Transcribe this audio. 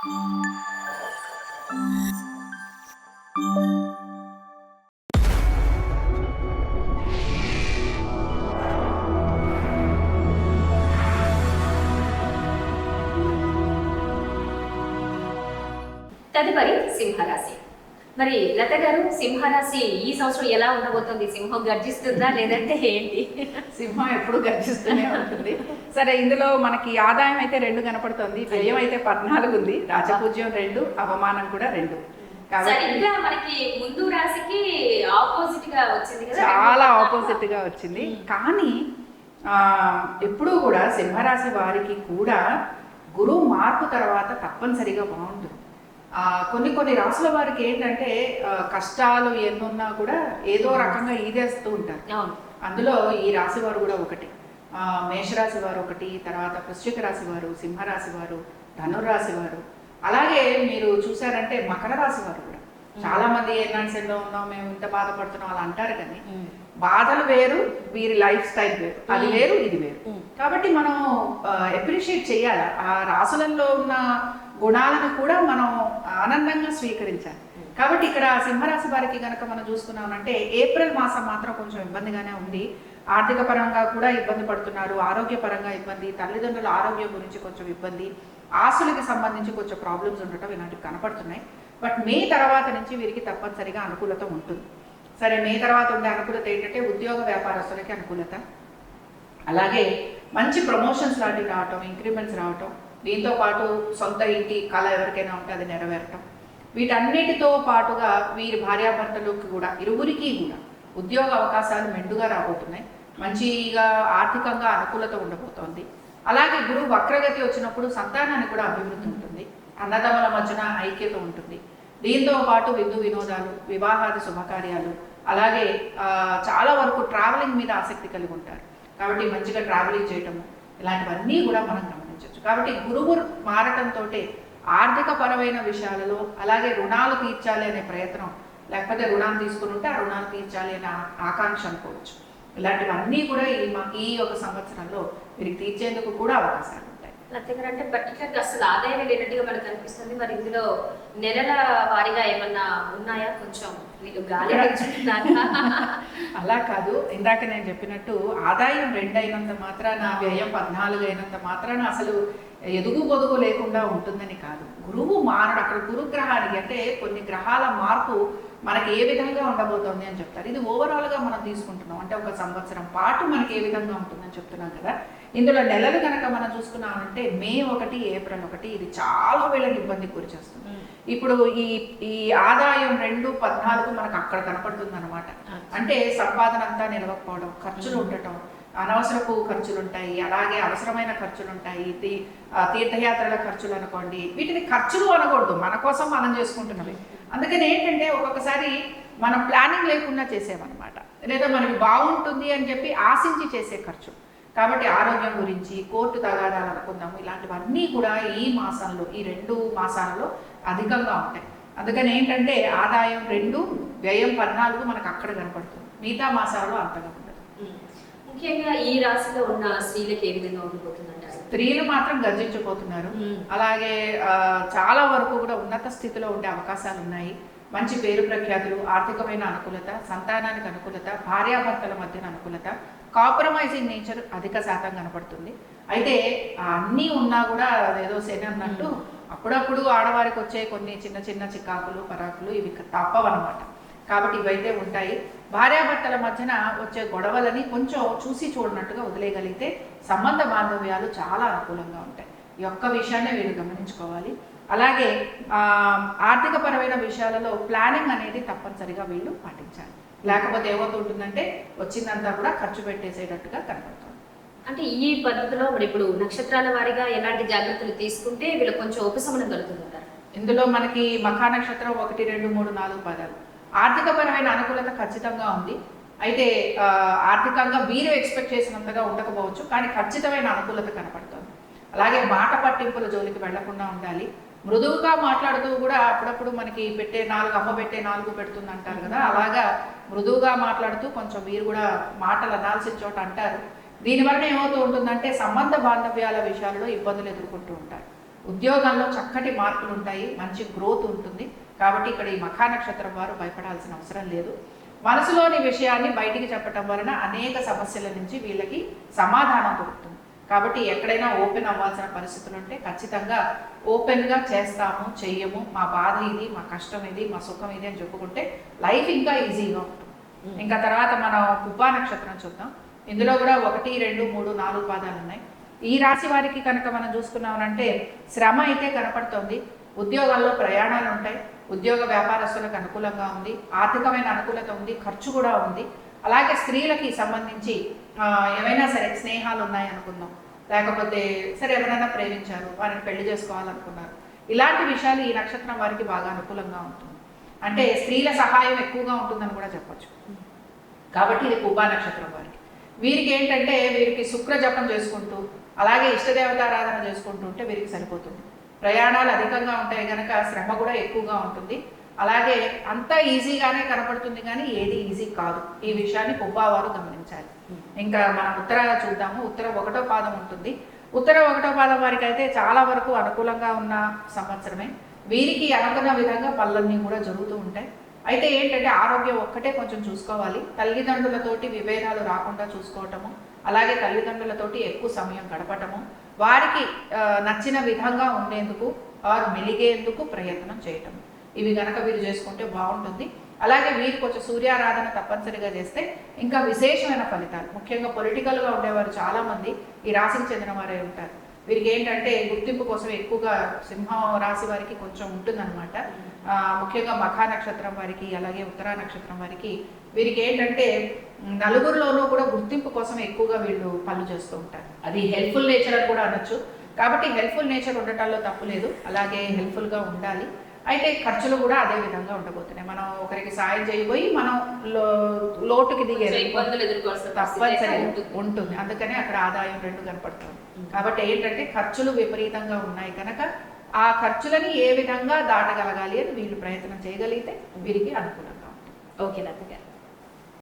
తదుపరి సింహరాశి మరి లత గారు సింహరాశి ఈ సంవత్సరం ఎలా ఉండబోతుంది? సింహం గర్జిస్తుందా లేదంటే ఏంటి? సింహం ఎప్పుడు గర్జిస్తూనే ఉంటుంది. సరే ఇందులో మనకి ఆదాయం అయితే రెండు కనపడుతుంది వ్యయం అయితే పద్నాలుగు ఉంది రాజపూజ్యం రెండు అవమానం కూడా రెండు. సరిగ్గా మనకి ముందు రాశికి ఆపోజిట్గా వచ్చింది చాలా ఆపోజిట్గా వచ్చింది. కానీ ఆ, ఎప్పుడూ కూడా సింహరాశి వారికి కూడా గురువు మార్పు తర్వాత తప్పనిసరిగా బాగుంటుంది. కొన్ని కొన్ని రాసుల వారికి ఏంటంటే కష్టాలు ఎన్నున్నా కూడా ఏదో రకంగా ఈదేస్తూ ఉంటారు. అందులో ఈ రాశి వారు కూడా ఒకటి. ఆ, మేషరాశి వారు ఒకటి తర్వాత వృశ్చిక రాశి వారు సింహరాశి వారు ధనుర్రాశి వారు. అలాగే మీరు చూసారంటే మకర రాశి వారు కూడా. చాలా మంది ఎన్నో ఉన్నాం మేము ఇంత బాధపడుతున్నాం అలా అంటారు కానీ బాధలు వేరు వీరి లైఫ్ స్టైల్ వేరు. అది వేరు ఇది వేరు. కాబట్టి మనం అప్రిషియేట్ చేయాలి? ఆ రాసులలో ఉన్న గుణాలను కూడా మనం ఆనందంగా స్వీకరించాలి. కాబట్టి ఇక్కడ సింహరాశి వారికి కనుక మనం చూసుకున్నామంటే ఏప్రిల్ మాసం మాత్రం కొంచెం ఇబ్బందిగానే ఉంది. ఆర్థిక పరంగా కూడా ఇబ్బంది పడుతున్నారు. ఆరోగ్యపరంగా ఇబ్బంది. తల్లిదండ్రుల ఆరోగ్యం గురించి కొంచెం ఇబ్బంది. ఆస్తులకి సంబంధించి కొంచెం ప్రాబ్లమ్స్ ఉండటం ఇలాంటివి కనపడుతున్నాయి. బట్ మే తర్వాత నుంచి వీరికి తప్పనిసరిగా అనుకూలత ఉంటుంది. సరే మే తర్వాత ఉండే అనుకూలత ఏంటంటే ఉద్యోగ వ్యాపారస్తులకి అనుకూలత. అలాగే మంచి ప్రమోషన్స్ లాంటివి రావటం ఇంక్రిమెంట్స్ రావటం దీంతో పాటు సొంత ఇంటి కళ ఎవరికైనా ఉంటే అది నెరవేరటం. వీటన్నిటితో పాటుగా వీరి భార్యాభర్తలకు కూడా ఇరువురికి కూడా ఉద్యోగ అవకాశాలు మెండుగా రాబోతున్నాయి. మంచిగా ఆర్థికంగా అనుకూలత ఉండబోతోంది. అలాగే గురువు వక్రగతి వచ్చినప్పుడు సంతానానికి కూడా అభివృద్ధి ఉంటుంది. అన్నదమ్ముల మధ్యన ఐక్యత ఉంటుంది. దీంతో పాటు విందు వినోదాలు వివాహాది శుభకార్యాలు అలాగే చాలా వరకు ట్రావెలింగ్ మీద ఆసక్తి కలిగి ఉంటారు. కాబట్టి మంచిగా ట్రావెలింగ్ చేయటము ఇలాంటివన్నీ కూడా మనం గమనించవచ్చు కాబట్టి గురువు మారటంతో ఆర్థిక పరమైన విషయాలలో అలాగే రుణాలు తీర్చాలి అనే ప్రయత్నం లేకపోతే రుణాలు తీసుకుని ఉంటే ఆ రుణాలు తీర్చాలి అనే ఆకాంక్ష అనుకోవచ్చు. ఇలాంటివన్నీ కూడా ఈ ఈ ఒక సంవత్సరంలో వీరికి తీర్చేందుకు కూడా అవకాశాలు ఉంటాయి అంటే పర్టికులర్ అసలు ఆదాయం లేనట్టుగా మనకు కనిపిస్తుంది మరి ఇందులో నెలల వారీగా ఏమన్నా ఉన్నాయా? కొంచెం వీళ్ళు గాలి అలా కాదు. ఇందాక నేను చెప్పినట్టు ఆదాయం రెండు అయినంత మాత్రాన వ్యయం పద్నాలుగు అయినంత మాత్రాన అసలు ఎదుగు పొదుగు లేకుండా ఉంటుందని కాదు. గురువు మారడు. అక్కడ గురుగ్రహానికి అంటే కొన్ని గ్రహాల మార్పు మనకి ఏ విధంగా ఉండబోతోంది అని చెప్తారు. ఇది ఓవరాల్గా మనం తీసుకుంటున్నాం. అంటే ఒక సంవత్సరం పాటు మనకి ఏ విధంగా ఉంటుందని చెప్తున్నాం కదా. ఇందులో నెలలు కనుక మనం చూసుకున్నామంటే మే ఒకటి ఏప్రిల్ ఒకటి ఇది చాలా వీళ్ళకి ఇబ్బంది గురి చేస్తుంది ఇప్పుడు ఈ ఈ ఆదాయం రెండు పద్నాలుగు మనకు అక్కడ కనపడుతుంది అనమాట అంటే సంపాదన అంతా నిలవకపోవడం ఖర్చులు ఉండటం అనవసరపు ఖర్చులు ఉంటాయి అలాగే అవసరమైన ఖర్చులు ఉంటాయి తీర్థయాత్రల ఖర్చులు అనుకోండి వీటిని ఖర్చులు అనకూడదు మన కోసం మనం చేసుకుంటున్నవి. అందుకని ఏంటంటే ఒక్కొక్కసారి మనం ప్లానింగ్ లేకుండా చేసేవన్నమాట. లేదా మనకి బాగుంటుంది అని చెప్పి ఆశించి చేసే ఖర్చు. కాబట్టి ఆరోగ్యం గురించి కోర్టు తగాదాలు అనుకుందాము ఇలాంటివన్నీ కూడా ఈ మాసంలో ఈ రెండు మాసాలలో అధికంగా ఉంటాయి. అందుకని ఏంటంటే ఆదాయం రెండు వ్యయం పద్నాలుగు మనకు అక్కడ కనపడుతుంది. మిగతా మాసాలలో అంతగా ఉండదు ఉమ్. ముఖ్యంగా ఈ రాశిలో ఉన్న స్త్రీలకు ఏ విధంగా ఉండిపోతుందంటారు? స్త్రీలు మాత్రం గర్జించిపోతున్నారు. అలాగే చాలా వరకు కూడా ఉన్నత స్థితిలో ఉండే అవకాశాలు ఉన్నాయి. మంచి పేరు ప్రఖ్యాతులు ఆర్థికమైన అనుకూలత సంతానానికి అనుకూలత భార్యాభర్తల మధ్యన అనుకూలత కాంప్రమైజింగ్ నేచర్ అధిక శాతం కనపడుతుంది. అయితే అన్నీ ఉన్నా కూడా ఏదో శని అన్నట్టు అప్పుడప్పుడు ఆడవారికి వచ్చే కొన్ని చిన్న చిన్న చికాకులు పరాకులు ఇవి తప్పవన్నమాట. కాబట్టి ఇవైతే ఉంటాయి. భార్యాభర్తల మధ్యన వచ్చే గొడవలని కొంచెం చూసి చూడనట్టుగా వదిలేయగలిగితే సంబంధ బాంధవ్యాలు చాలా అనుకూలంగా ఉంటాయి. ఈ ఒక్క విషయాన్ని వీళ్ళు గమనించుకోవాలి. అలాగే ఆర్థికపరమైన విషయాలలో ప్లానింగ్ అనేది తప్పనిసరిగా వీళ్ళు పాటించాలి. లేకపోతే ఏమవుతుంటుందంటే వచ్చిందంతా కూడా ఖర్చు పెట్టేసేటట్టుగా కనపడుతుంది. అంటే ఈ పద్ధతిలో మరి ఇప్పుడు నక్షత్రాల వారీగా ఎలాంటి జాగ్రత్తలు తీసుకుంటే వీళ్ళకి కొంచెం ఉపశమనం కలుగుతుందంటారు ఇందులో మనకి మఖా నక్షత్రం ఒకటి రెండు మూడు నాలుగు పదాలు. ఆర్థికపరమైన అనుకూలత ఖచ్చితంగా ఉంది. అయితే ఆర్థికంగా వీరు ఎక్స్పెక్ట్ చేసినంతగా ఉండకపోవచ్చు కానీ ఖచ్చితమైన అనుకూలత కనపడుతుంది. అలాగే మాట పట్టింపుల జోలికి వెళ్ళకుండా ఉండాలి. మృదువుగా మాట్లాడుతూ కూడా అప్పుడప్పుడు మనకి పెట్టే నాలుగు అమ్మ పెట్టే నాలుగు పెడుతుంది అంటారు కదా అలాగా మృదువుగా మాట్లాడుతూ కొంచెం వీరు కూడా మాటలు అనాల్సిన చోట అంటారు. దీనివల్ల ఏమవుతూ ఉంటుందంటే సంబంధ బాంధవ్యాల విషయాల్లో ఇబ్బందులు ఎదుర్కొంటూ ఉంటారు. ఉద్యోగంలో చక్కటి మార్పులు ఉంటాయి మంచి గ్రోత్ ఉంటుంది. కాబట్టి ఇక్కడ ఈ మఖా నక్షత్రం వారు భయపడాల్సిన అవసరం లేదు. మనసులోని విషయాన్ని బయటికి చెప్పటం వలన అనేక సమస్యల నుంచి వీళ్ళకి సమాధానం దొరుకుతుంది. కాబట్టి ఎక్కడైనా ఓపెన్ అవ్వాల్సిన పరిస్థితులు ఉంటే ఖచ్చితంగా ఓపెన్గా చేస్తాము చెయ్యము. మా బాధ ఇది మా కష్టం ఇది మా సుఖం ఇది అని చెప్పుకుంటే లైఫ్ ఇంకా ఈజీగా ఉంటుంది. ఇంకా తర్వాత మనం పుబ్బా నక్షత్రం చూద్దాం. ఇందులో కూడా ఒకటి రెండు మూడు నాలుగు పాదాలు ఉన్నాయి. ఈ రాశి వారికి కనుక మనం చూసుకున్నామనంటే శ్రమ అయితే కనపడుతోంది. ఉద్యోగాల్లో ప్రయాణాలు ఉంటాయి. ఉద్యోగ వ్యాపారస్తులకు అనుకూలంగా ఉంది. ఆర్థికమైన అనుకూలత ఉంది. ఖర్చు కూడా ఉంది. అలాగే స్త్రీలకి సంబంధించి ఏవైనా సరే స్నేహాలు ఉన్నాయనుకుందాం. లేకపోతే సరే ఎవరైనా ప్రేమించారు వారిని పెళ్ళి చేసుకోవాలనుకున్నారు. ఇలాంటి విషయాలు ఈ నక్షత్రం వారికి బాగా అనుకూలంగా ఉంటుంది. అంటే స్త్రీల సహాయం ఎక్కువగా ఉంటుందని కూడా చెప్పొచ్చు. కాబట్టి ఇది కుబా నక్షత్రం వారికి. వీరికి ఏంటంటే వీరికి శుక్ర జపం చేసుకుంటూ అలాగే ఇష్టదేవతారాధన చేసుకుంటూ ఉంటే వీరికి సరిపోతుంది. ప్రయాణాలు అధికంగా ఉంటాయి కనుక శ్రమ కూడా ఎక్కువగా ఉంటుంది. అలాగే అంతా ఈజీగానే కనపడుతుంది కానీ ఏది ఈజీ కాదు. ఈ విషయాన్ని పుబ్బావారు గమనించాలి. ఇంకా మనం ఉత్తర చూద్దాము. ఉత్తర ఒకటో పాదం ఉంటుంది. ఉత్తర ఒకటో పాదం వారికి అయితే చాలా వరకు అనుకూలంగా ఉన్న సంవత్సరమే. వీరికి అనుకున్న విధంగా పనులన్నీ కూడా జరుగుతూ ఉంటాయి. అయితే ఏంటంటే ఆరోగ్యం ఒక్కటే కొంచెం చూసుకోవాలి. తల్లిదండ్రులతోటి విభేదాలు రాకుండా చూసుకోవటము అలాగే తల్లిదండ్రులతోటి ఎక్కువ సమయం గడపటము వారికి నచ్చిన విధంగా ఉండేందుకు వారు మెలిగేందుకు ప్రయత్నం చేయటం ఇవి గనక వీరు చేసుకుంటే బాగుంటుంది. అలాగే వీరు కొంచెం సూర్యారాధన తప్పనిసరిగా చేస్తే ఇంకా విశేషమైన ఫలితాలు. ముఖ్యంగా పొలిటికల్గా ఉండేవారు చాలామంది ఈ రాశికి చెందిన వారే ఉంటారు. వీరికి ఏంటంటే గుర్తింపు కోసం ఎక్కువగా సింహం రాశి వారికి కొంచెం ఉంటుందన్నమాట. ముఖ్యంగా మఖా నక్షత్రం వారికి అలాగే ఉత్తరా నక్షత్రం వారికి వీరికి ఏంటంటే నలుగురిలోనూ కూడా గుర్తింపు కోసం ఎక్కువగా వీళ్ళు పనులు చేస్తూ ఉంటారు. అది హెల్ప్ఫుల్ నేచర్ అని కూడా అనొచ్చు. కాబట్టి హెల్ప్ఫుల్ నేచర్ ఉండటంలో తప్పు లేదు. అలాగే హెల్ప్ఫుల్గా ఉండాలి. అయితే ఖర్చులు కూడా అదే విధంగా ఉండబోతున్నాయి. మనం ఒకరికి సాయం చేయబోయి మనం లోటుకి దిగే ఇబ్బందులు ఉంటుంది. అందుకనే అక్కడ ఆదాయం రెండు కనపడుతుంది. కాబట్టి ఏంటంటే ఖర్చులు విపరీతంగా ఉన్నాయి కనుక ఆ ఖర్చులని ఏ విధంగా దాటగలగాలి అని వీళ్ళు ప్రయత్నం చేయగలిగితే వీరికి అనుకూలంగా ఉంటుంది. ఓకే గారు.